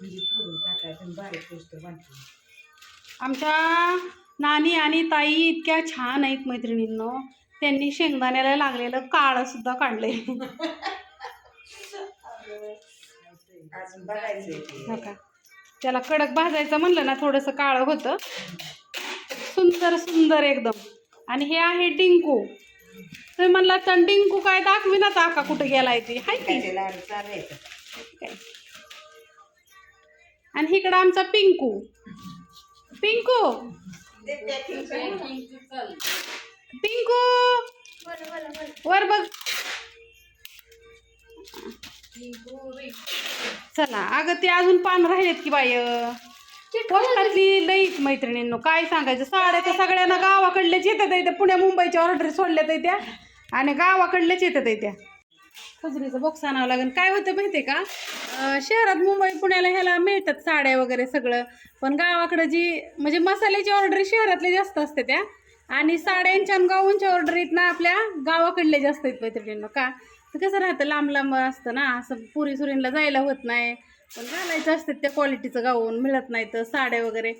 म्हणजे फोडून टाकायचं बारीक आमच्या नानी आणि ताई इतक्या छान आहेत मैत्रिणींनो. त्यांनी शेंगदाण्याला लागलेलं काळं सुद्धा काढलंय. अजून बघायचंय ते. हो का त्याला कडक भाजायचं म्हणलं ना थोडंसं काळं होतं. सुंदर सुंदर एकदम. आणि हे आहे डिंकू तुम्ही म्हणला तर डिंकू काय दाखवी ना का कुठं गेलाय ती? हाय की. लाडू काय. आणि इकडं आमचा पिंकू. पिंकू. पिंकू. वर बघ. चला अगं ते अजून पान राहिलेत की बाय पोस्टातली लई मैत्रिणींनो काय सांगायचं? साड्या तर सगळ्यांना गावाकडल्याच येतात त्या. पुण्या मुंबईच्या ऑर्डर सोडल्यात त्या. आणि गावाकडल्याच येतात त्या. खजुरीचं बॉक्स आणावं लागेल काय होतं माहिती आहे का शहरात मुंबई पुण्याला ह्याला मिळतात साड्या वगैरे सगळं. पण गावाकडं जी म्हणजे मसाल्याची ऑर्डर शहरातले जास्त असते त्या. आणि साड्यांच्या आणि गाऊनच्या ऑर्डर येत ना आपल्या गावाकडले जास्त आहेत मैत्रिणींना का? तर कसं राहतं लांब लांब असतं ना. असं पुरी सुरींला जायला होत नाही. पण घालायचं असतं त्या क्वालिटीचं गाऊन मिळत नाही तर साड्या वगैरे.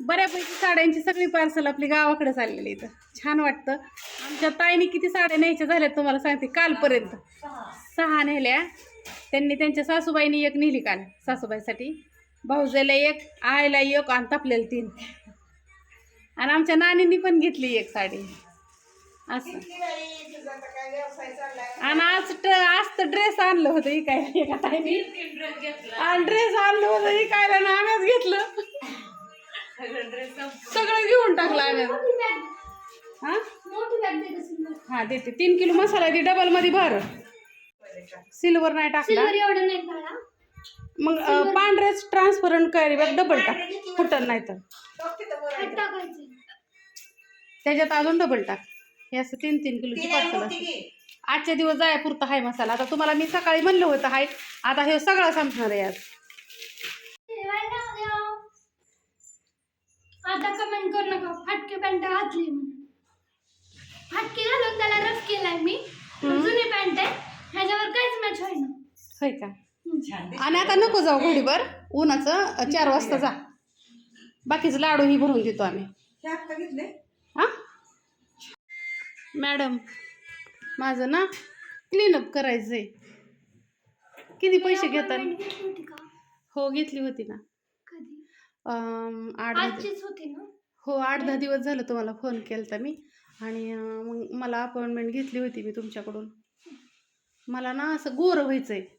बऱ्यापैकी साड्यांची सगळी पार्सल आपली गावाकडे चाललेली इथं छान वाटतं. आमच्या ताईने किती साड्या न्यायच्या झाल्यात तुम्हाला सांगते. कालपर्यंत. सहा नेल्या. त्यांनी त्यांच्या सासूबाईनी एक नेली काल सासूबाईसाठी. भाऊजाला एक आईला एक आणि तपलेला तीन. आणि आमच्या नानींनी पण घेतली एक साडी. असं. काय? आणि आज आज तर ड्रेस आणलं होतं इकायला एका ताईने. आणि ड्रेस आणलं होतं इकायला ना आम्हीच घेतलं. सगळं घेऊन टाकलं आम्ही. हा? हा देते. तीन किलो मसाला दे डबलमध्ये भर. सिल्वर नाही टाकला. मग पांढरेच ट्रान्सपरंट करी बघ डबल टाक. फुटन नाही तर. त्याच्यात अजून डबल टाक. हे असं तीन तीन किलोची पार्सल असते. आजच्या दिवस जाया पुरता हाय मसाला. आता तुम्हाला मी सकाळी म्हणलं होतं हाय. आता हे सगळं संपणार आहे आज. आता कमेंट करू नका. फाटकी पॅन्ट घातली फाटकी घालून त्याला रफ केलाय मी. जुनी पॅन्ट आहे ह्याच्यावर काहीच मॅच होईना. होय का. आणि आता नको जाऊ घडीभर उन्हाचं चार वाजता जा. बाकीचं लाडू ही भरून देतो आम्ही. हे हा? मॅडम माझं ना क्लीनअप करायचंय. किती पैसे घेतात? हो घेतली होती ना. आठ आजचीच होती ना? हो आठ दहा दिवस झालं तुम्हाला फोन केला मी. आणि मग मला अपॉइंटमेंट घेतली होती मी तुमच्याकडून. मला ना असं गोरं व्हायचं आहे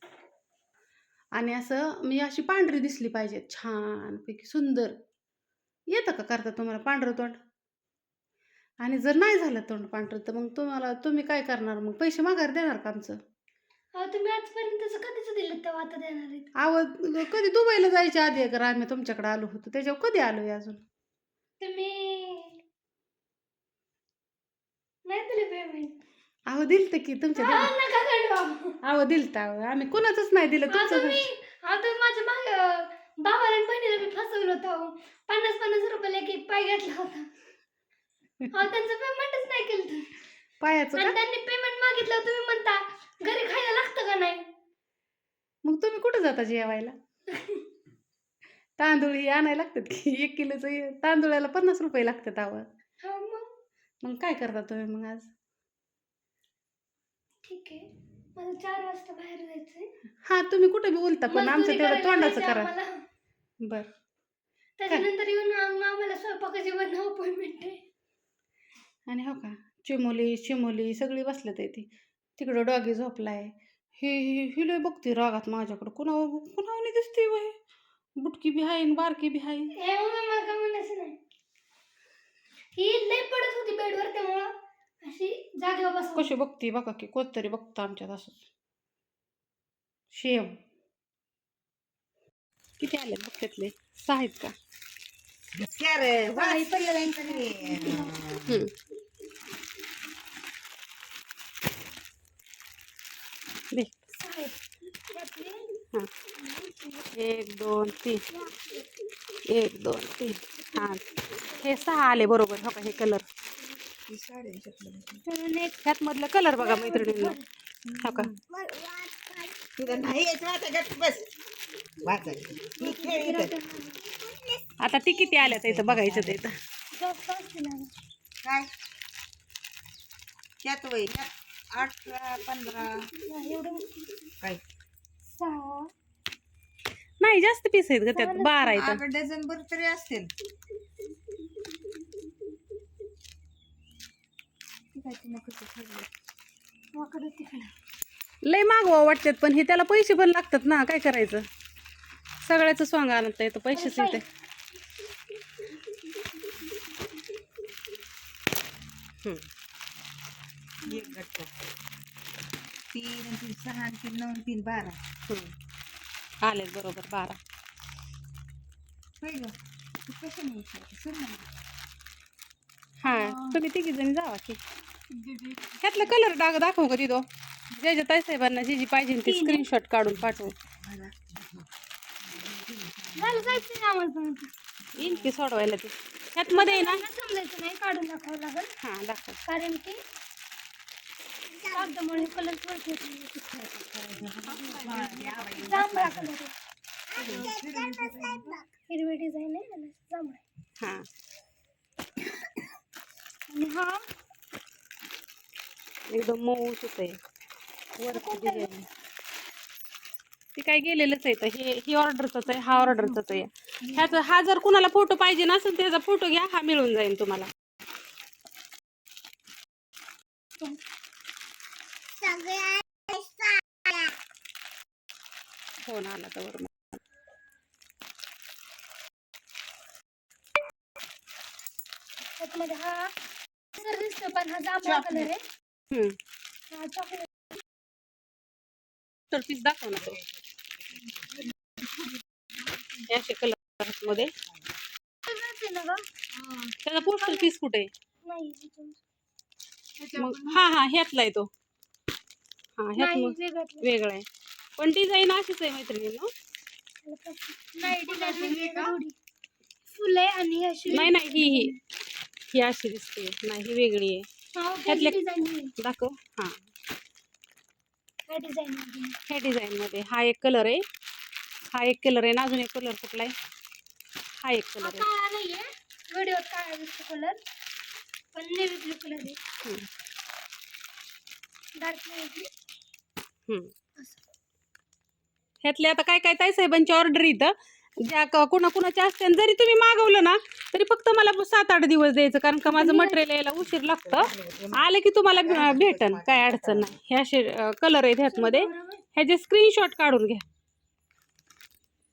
आणि असं मी अशी पांढरी दिसली पाहिजे. छानपैकी सुंदर. येतं का करता तुम्हाला पांढरं तोंड? आणि जर नाही झालं तोंड पांढरं तर मग तुम्हाला तुम्ही काय करणार मग? पैसे माघार देणार का आमचं? तुम्ही आजपर्यंत देणार आहेत. आव कधी दुबईला जायच्या आधी अगर आम्ही तुमच्याकडे आलो होतो त्याच्यावर कधी आलो आहे अजून? तुम्ही नाही दिले पेमेंट अहो दिलतं की तुमच्या दिलं नका काढू अहो दिलतं अहो आम्ही कोणाचंच नाही दिलं आता तुमचं आता माझ्या माग भावाला आणि बहिणीला मी फसवलं होतं पन्नास पन्नास रुपयाला एक एक पाय घेतला होता. अहो, त्यांचं पेमेंटच नाही केलं. पायाचं आणि का? त्यांनी पेमेंट मागितलं तुम्ही म्हणता घरी खायला लागतं का नाही? मग तुम्ही कुठं जाता जेवायला? तांदूळ हे आणायला लागतात की? एक किलोचं तांदूळाला पन्नास रुपये लागतात आवा हा मग? मग काय करता तुम्ही मग आज? ठीक आहे. मला चार वाजता बाहेर जायचंय. हा तुम्ही कुठं बी बोलता पण आमचं मजदुरी तेवढं करायला तोंडाचं जायचंय करा. आम्हाला. बर. त्याच्यानंतर येऊन आम- आम्हाला स्वयंपाकाची बंद अपॉइंटमेंट आहे. आणि हो का? चिमोली चिमोली सगळी बसल्यात आहे ती. तिकडं डॉगी झोपलाय. हे हे हे लय बघते रागात माझ्याकडं. कुणावर दिसते वय? बुटकी बी आहे बारकी बी आहे हे मम्मी मला काय म्हणायचं नाही. ही लय पडत होती बेडवर त्यामुळं अशी जागेवर बस कशी बघते बघा की कोणतरी बघतं आमच्यात असंच शेम किती आले सहा आहेत का? हम्म. हां. एक दोन तीन. एक दोन तीन. हां. हे सहा आले बरोबर. हो का? हे कलर ही साडी ह्याच्यातलं. ह्यात मधलं कलर बघा मैत्रिणींना. हो का? आता ती किती आल्या इथं? बघायचं ते इथं. काय? त्यात वय अठरा पंधरा. एवढं काय? सहा नाही जास्त पीस आहेत ग त्यात. बारा आहेत. अगं डझन भर तरी असतील वाकडं तिकडं लय मागवा वाटतात पण हे त्याला पैसे पण लागतात ना काय करायचं? सगळ्याचं स्वांग आणता येतं पैसेच येते. एक गट्टा तीन आणि तीन सहा आणि तीन नऊ आणि तीन बारा. आलेत बरोबर बारा. होय ग तू कशाने विचारते सांग मला. हा तुम्ही तिघी जणी जावा की. ह्यातलं कलर डाग दाखवू का तिथं? ज्याच्या ताईसाहेबांना जी जी पाहिजे ती स्क्रीनशॉट काढून पाठवू मला झालं जायचं ना आम्हाला. येईल की सोडवायला ती. ह्यात मध्ये आहे ना? समजायचं नाही काढून दाखवावं लागेल. हा दाखव. कारण की कागदामुळे कलर वरती जांभळा कलर हिरवी डिझाईन आहे जांभळा. हा. आणि हा एकदम मऊ आहे. वरती डिझाईन ती काय गेलेलंच आहे तर हे ही ऑर्डरचाच आहे हा ऑर्डरचाच आहे. ह्याचा हा जर कुणाला फोटो पाहिजे नसेल त्याचा फोटो घ्या हा मिळून जाईल तुम्हाला. फोन आला तर त्याच्यामध्ये हा सर दिसतो पण हा जांभळा कलर आहे. हम्म. हा चॉकलेट तर पीस दाखव ना तो. हे असे कलरमध्ये. त्याचा पोस्टर पीस कुठे. मग हा हा ह्यातला आहे तो. हा ह्यात वेगळा आहे. पण डिझाईन अशीच आहे मैत्रिणींनो. नाही डिझाईन वेगळी. फुलं आणि अशी नाही नाही ही ही. ही अशी दिसते. नाही ही वेगळी आहे. हा, त्यातले- डिझाईन आहे. दाखव. हा. हा डिझाईन. ह्या डिझाईन मध्ये. हा एक कलर आहे. हा एक कलर आहे आणि अजून एक कलर कुठला आहे? हा एक कलर आहे. काळा नाहीये व्हिडिओत काळा दिसतो कलर पण नेव्ही ब्लू कलर आहे. हम्म. डार्क नेव्ही हम्म. ह्यातले आता काय काय ताई साहेबांची ऑर्डर इथं ज्या क- कुणा कुणाच्या असते आणि जरी तुम्ही मागवलं ना तरी फक्त मला सात आठ दिवस द्यायचं कारण का माझं मटेरियल यायला उशीर लागतं. आले की तुम्हाला भेटन काय अडचण नाही. हे असे कलर आहेत ह्यातमध्ये. ह्याचे स्क्रीनशॉट काढून घ्या.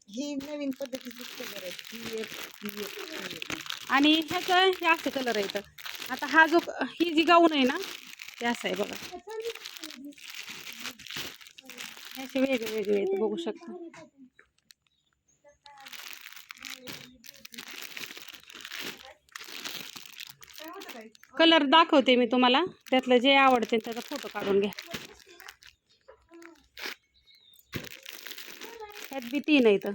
ही नवीन पद्धतीची ही ही ही. आणि ह्याचं हे असे कलर आहेत. आता हा जो ही जी गाऊन आहे ना ते असं आहे बघा. हे असे वेगळे वेगळे आहेत बघू शकता. कलर दाखवते मी तुम्हाला. त्यातलं जे आवडते त्याचा फोटो काढून घ्या. ह्यात बी तीन आहेत.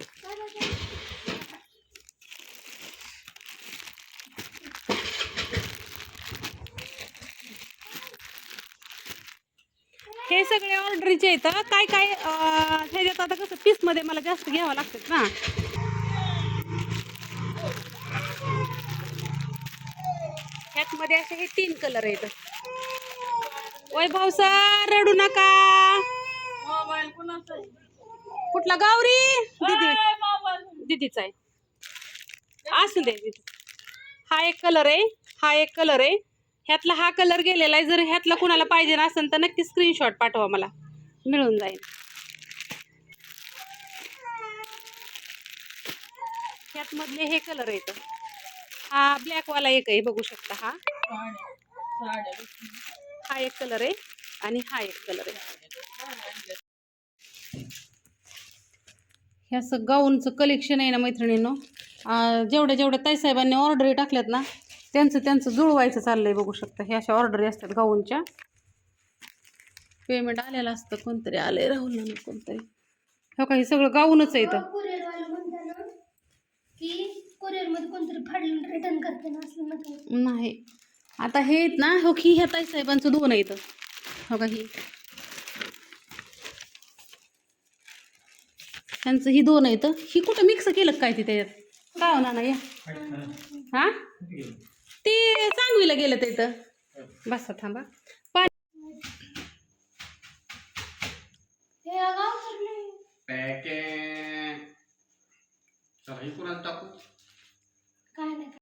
हे सगळे ऑर्डरीचे आहेत काय काय हे ह्याच्यात आता कसं पीसमध्ये मला जास्त घ्यावं लागतात ना ह्यातमध्ये असे हे तीन कलर आहेत. वैभव सर रडू नका. कुठला? गावरी दीदी. दीदीचा आहे. असू दे दीदी. हा एक कलर आहे हा एक कलर आहे. ह्यातला हा कलर गेलेला आहे. जर ह्यातला कुणाला पाहिजे असेल तर नक्की स्क्रीनशॉट पाठवा मला. मिळून जाईल. ह्यात मधले हे कलर येतं हा ब्लॅकवाला एक आहे बघू शकता हा. हा एक कलर आहे आणि हा एक कलर आहे. ह्या गाऊनचं कलेक्शन आहे ना मैत्रिणींनो. जेवढ्या जेवढ्या ताईसाहेबांनी ऑर्डरी टाकल्यात ना त्यांचं त्यांचं जुळवायचं चाललंय बघू शकता. हे अशा ऑर्डरी असतात गाऊनच्या. पेमेंट आलेलं असतं कोणतरी आलंय राहुल ना कोणतरी. हो का? हे सगळं गाऊनच आहे इथं. ना नाही. आता हे आहेत ना हो की ह्या ताईसाहेबांचं दोन आहे इथं. हो का ही? त्यांचं ही दोन आहेत ही कुठं मिक्स केलं का काय ते त्याच्यात? काय होणार नाही हा? ते सांगवीला गेलं ते तर बस थांबा. पाणी टाकू. काय नाही.